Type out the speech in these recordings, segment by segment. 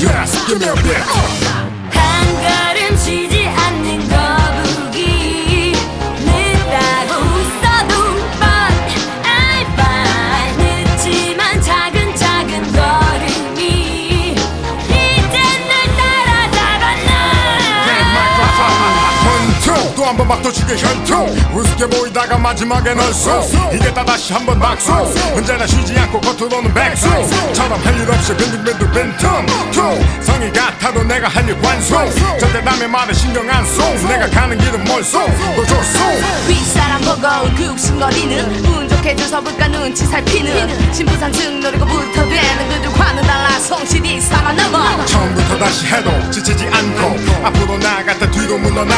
Yes, give me a bit. 한 걸음씩. 한번 막터치게 현투 우습게 보이다가 마지막에 널쏘. 이게 다 다시 한번 박수. 언제나 쉬지 않고 겉으로는 백수처럼 할 일 없이 빈둥빈둥 빈틈. 투. 성의 같아도 내가 할일 완성 절대 남의 말에 신경 안써. 내가 가는 길은 멀소 너 좋소. 윗사람 보고 굽신거리는 운 좋게 줘서 볼까 눈치 살피는 신부상증 노리고 붙어대는 그들과는 달라 성실히 살아남아 처음부터 다시 해도 지치지 않고 앞으로 나아갔다 뒤로 물러나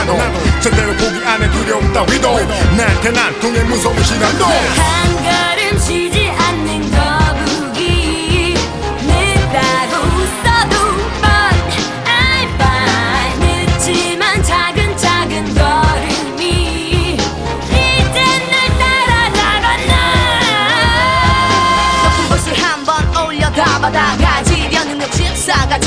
나한테 난 통의 무서운 시간도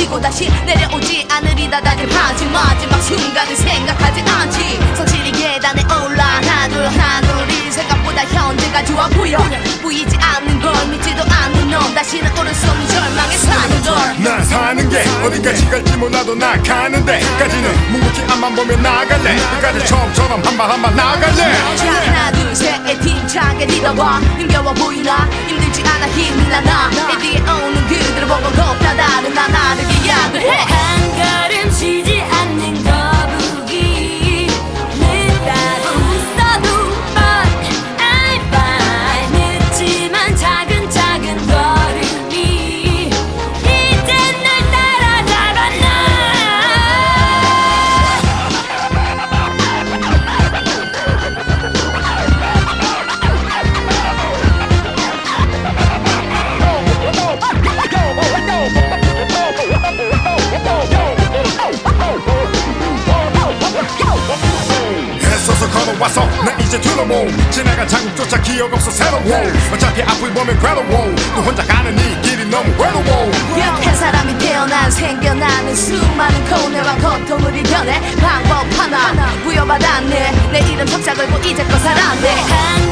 싸가지고 다시 내려오지 않으리다 다짐 하지 마지막 순간을 생각하지 않지. 성실히 계단에 올라 하나 둘 하나 둘이 생각보다 현재가 좋아 보여. 보이지 않는 걸 믿지도 않는 놈 다시는 오를 수 없는 절망에 사는 걸. 난 사는 게 어디까지 갈지 몰라도 나 가는데. 까지는 묵묵히 앞만 보면 나갈래. 끝까지 처음처럼 한 발 한 발 나갈래. 자 하나 둘셋의 팀차게 믿어봐. 힘겨워 보이나? 힘들지 않아 힘이 나나? 내 뒤에 오는 그들을 보고 겁다 다른 나나 애써서 걸어와서 나 이제 들어보 지나간 장국조차 기억 없어 새로워. 어차피 앞을 보면 괴로워. 또 혼자 가는 이 길이 너무 외로워. 약한 사람이 태어난 생겨나는 수많은 고뇌와 고통을 이겨내 방법 하나. 부여받았네. 내 이름 석자 걸고 이제껏 살았네